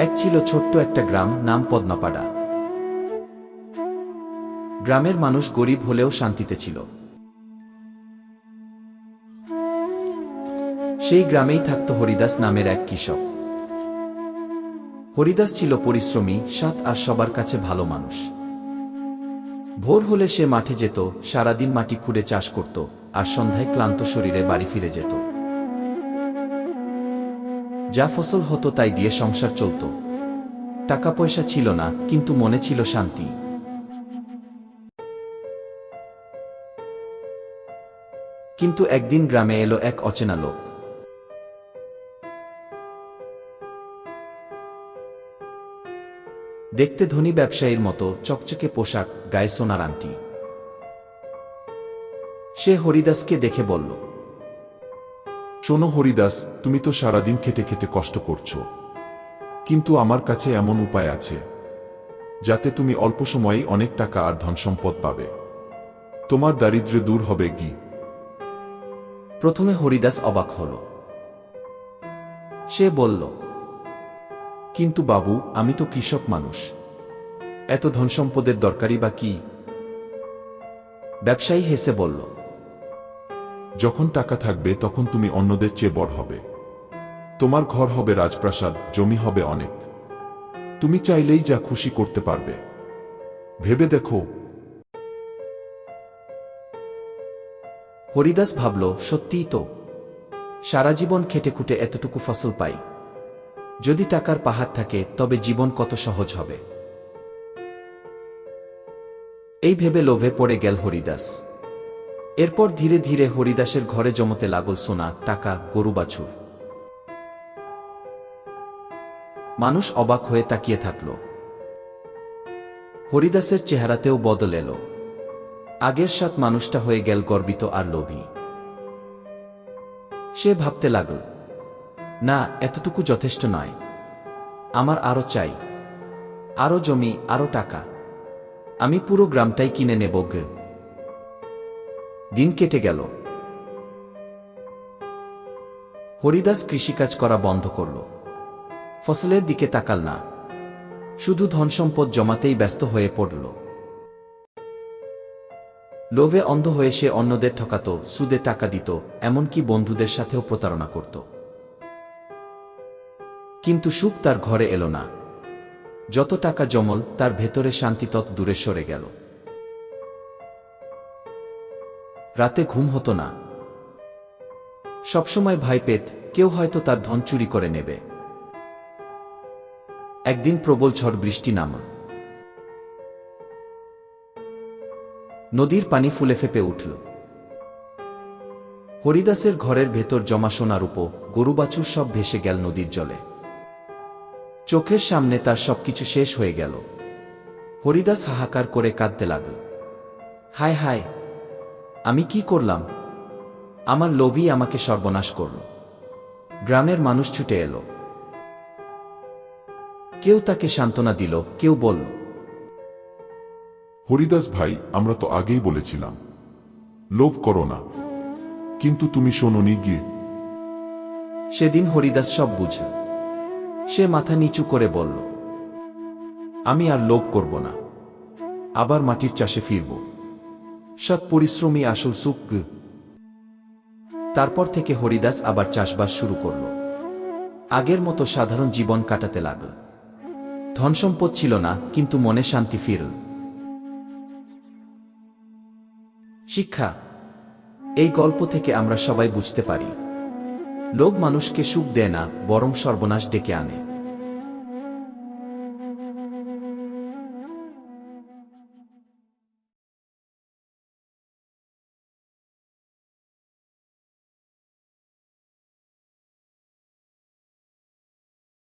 এক ছিল ছোট্ট একটা গ্রাম, নাম পদ্মাপাড়া। গ্রামের মানুষ গরিব হলেও শান্তিতে ছিল। সেই গ্রামেই থাকত হরিদাস নামের এক কৃষক। হরিদাস ছিল পরিশ্রমী সাত আর সবার কাছে ভালো মানুষ। ভোর হলে সে মাঠে যেত, সারাদিন মাটি খুঁড়ে চাষ করত, আর সন্ধ্যায় ক্লান্ত শরীরে বাড়ি ফিরে যেত। যা ফসল হতো তাই দিয়ে সংসার চলত। টাকা পয়সা ছিল না, কিন্তু মনে ছিল শান্তি। কিন্তু একদিন গ্রামে এলো এক অচেনা লোক। দেখতে ধনী ব্যবসায়ীর মতো, চকচকে পোশাক, গায়ে সোনার আংটি। সে হরিদাসকে দেখে বলল শোনো হরিদাস তুমি তো সারাদিন খেটে খেটে কষ্ট করছ। কিন্তু আমার কাছে এমন উপায় আছে যাতে তুমি অল্প সময়েই অনেক টাকা আর ধন সম্পদ পাবে। তোমার দারিদ্র্য দূর হবে কি প্রথমে হরিদাস অবাক হল। সে বলল কিন্তু বাবু আমি তো কৃষক মানুষ। এত ধন সম্পদের দরকারই বা কি? ব্যবসায়ী হেসে বলল যখন টাকা থাকবে তখন তুমি অন্যদের চেয়ে বড় হবে। তোমার ঘর হবে রাজপ্রাসাদ, জমি হবে অনেক। তুমি চাইলেই যা খুশি করতে পারবে। ভেবে দেখো। হরিদাস ভাবল, সত্যিই তো। সারা জীবন খেটে খুটে এতটুকু ফসল পাই। যদি টাকার পাহাড় থাকে, তবে জীবন কত সহজ হবে। এই ভেবে লোভে পড়ে গেল হরিদাস। এরপর ধীরে ধীরে হরিদাসের ঘরে জমতে লাগল সোনা, টাকা, গরু, বাছুর। মানুষ অবাক হয়ে তাকিয়ে থাকল। হরিদাসের চেহারাতেও বদল এলো। আগের সাত মানুষটা হয়ে গেল গর্বিত আর লোভী। সে ভাবতে লাগল, না, এতটুকু যথেষ্ট নয়। আমার আরও চাই, আরও জমি, আরও টাকা। আমি পুরো গ্রামটাই কিনে নেব গে। দিন কেটে গেল। হরিদাস কৃষিকাজ করা বন্ধ করল। ফসলের দিকে তাকাল না। শুধু ধনসম্পদ জমাতেই ব্যস্ত হয়ে পড়ল। লোভে অন্ধ হয়ে সে অন্যদের ঠকাত, সুদে টাকা দিত, এমনকি বন্ধুদের সাথেও প্রতারণা করত। কিন্তু সুখ তার ঘরে এলো না। যত টাকা জমল, তার ভেতরে শান্তি তত দূরে সরে গেল। রাতে ঘুম হতো না। সবসময় ভয় পেত কেউ হয়তো তার ধন চুরি করে নেবে। একদিন প্রবল ঝড় বৃষ্টি নামল। নদীর পানি ফুলে ফেপে উঠল। হরিদাসের ঘরের ভেতর জমা সোনার উপ গরু বাছুর সব ভেসে গেল নদীর জলে। চোখের সামনে তার সবকিছু শেষ হয়ে গেল। হরিদাস হাহাকার করে কাঁদতে লাগল। হায় হায় আমি কি করলাম? আমার লোভই আমাকে সর্বনাশ করল। গ্রামের মানুষ ছুটে এলো। কেউ তাকে সান্ত্বনা দিল কেউ বলল হরিদাস ভাই আমরা তো আগেই বলেছিলাম লোভ করো না। কিন্তু তুমি শোনোনি গিয়ে। সেদিন হরিদাস সব বুঝল। সে মাথা নিচু করে বলল আমি আর লোভ করব না। আবার মাটির চাষে ফিরব। সৎ পরিশ্রমী আসল সুখ। তারপর থেকে হরিদাস আবার চাষবাস শুরু করল। আগের মতো সাধারণ জীবন কাটাতে লাগল। ধনসম্পদ ছিল না, কিন্তু মনে শান্তি ফিরল। শিক্ষা। এই গল্প থেকে আমরা সবাই বুঝতে পারি। লোক মানুষকে সুখ দেয় না, বরং সর্বনাশ ডেকে আনে।